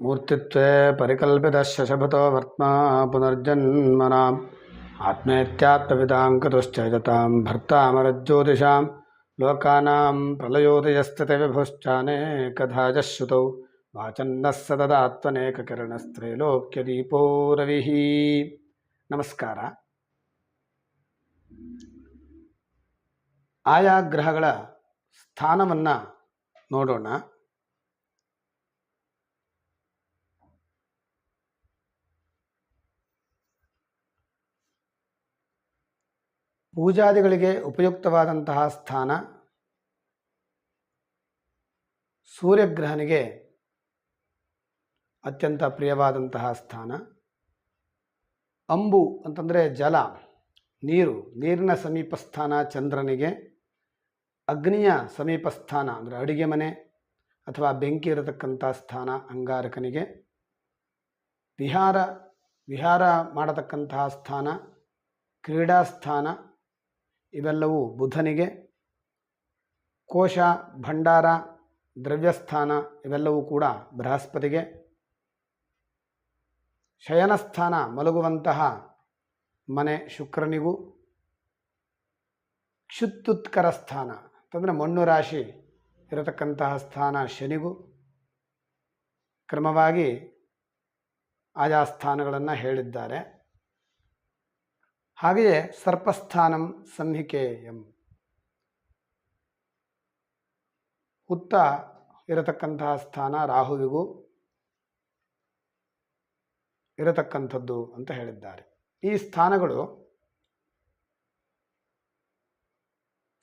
ಮೂರ್ತಿತ್ವೇ ಪರಿಕಲ್ಪಿತ ಶಶಭತೋ ವರ್ತ್ಮಾ ಪುನರ್ಜನ್ಮನಾಂ ಆತ್ಮೇತ್ಯಾತ್ಮವಿದಾಂಕತುಶ್ಚೈತತಾಂ ಭರ್ತಾಮರಜ್ಯೋತಿಷಾಂ ಲೋಕಾನಾಂ ಪ್ರಲಯೋದಯಸ್ಥಿತ ವಿಭುಶ್ಚಾನೇಕಧಾಜ ಶ್ರುತೌ ವಾಚನ್ನಃ ಸತದಾತ್ಮನೇಕಕಿರಣಸ್ತ್ರೈಲೋಕ್ಯದೀಪೋ ರವಿಃ ನಮಸ್ಕಾರ ಆಯಾ ಗ್ರಹಗಳ ಸ್ಥಾನವನ್ನು ನೋಡೋಣ ಪೂಜಾದಿಗಳಿಗೆ ಉಪಯುಕ್ತವಾದಂತಹ ಸ್ಥಾನ. ಸೂರ್ಯಗ್ರಹನಿಗೆ ಅತ್ಯಂತ ಪ್ರಿಯವಾದಂತಹ ಸ್ಥಾನ. ಅಂಬು ಅಂತಂದರೆ ಜಲ, ನೀರು, ನೀರಿನ ಸಮೀಪ ಸ್ಥಾನ ಚಂದ್ರನಿಗೆ. ಅಗ್ನಿಯ ಸಮೀಪ ಸ್ಥಾನ ಅಂದರೆ ಅಡುಗೆ ಮನೆ ಅಥವಾ ಬೆಂಕಿ ಇರತಕ್ಕಂಥ ಸ್ಥಾನ ಅಂಗಾರಕನಿಗೆ. ವಿಹಾರ ವಿಹಾರ ಮಾಡತಕ್ಕಂತಹ ಸ್ಥಾನ, ಕ್ರೀಡಾ ಸ್ಥಾನ. ಇವೆಲ್ಲವೂ ಬುಧನಿಗೆ ಕೋಶ, ಭಂಡಾರ, ದ್ರವ್ಯಸ್ಥಾನ ಇವೆಲ್ಲವೂ ಕೂಡ ಬೃಹಸ್ಪತಿಗೆ. ಶಯನಸ್ಥಾನ ಮಲಗುವಂತಹ ಮನೆ ಶುಕ್ರನಿಗೂ. ಕ್ಷುತ್ತುತ್ಕರ ಸ್ಥಾನ ಅಂತಂದರೆ ಮಣ್ಣು ರಾಶಿ ಇರತಕ್ಕಂತಹ ಸ್ಥಾನ ಶನಿಗೂ. ಕ್ರಮವಾಗಿ ಆಯಾ ಸ್ಥಾನಗಳನ್ನು ಹೇಳಿದ್ದಾರೆ. ಹಾಗೆಯೇ ಸರ್ಪಸ್ಥಾನಂ ಸಂಹಿಕೇಯಂ. ಉತ್ತ ಇರತಕ್ಕಂತಹ ಸ್ಥಾನ ರಾಹುವಿಗೂ ಇರತಕ್ಕಂಥದ್ದು ಅಂತ ಹೇಳಿದ್ದಾರೆ. ಈ ಸ್ಥಾನಗಳು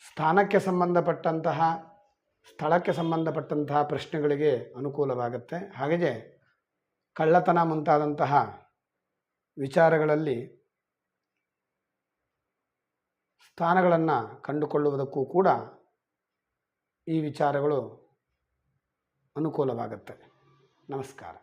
ಸ್ಥಾನಕ್ಕೆ ಸಂಬಂಧಪಟ್ಟಂತಹ, ಸ್ಥಳಕ್ಕೆ ಸಂಬಂಧಪಟ್ಟಂತಹ ಪ್ರಶ್ನೆಗಳಿಗೆ ಅನುಕೂಲವಾಗುತ್ತೆ. ಹಾಗೆಯೇ ಕಳ್ಳತನ ಮುಂತಾದಂತಹ ವಿಚಾರಗಳಲ್ಲಿ ಸ್ಥಾನಗಳನ್ನು ಕಂಡುಕೊಳ್ಳುವುದಕ್ಕೂ ಕೂಡ ಈ ವಿಚಾರಗಳು ಅನುಕೂಲವಾಗುತ್ತವೆ ನಮಸ್ಕಾರ.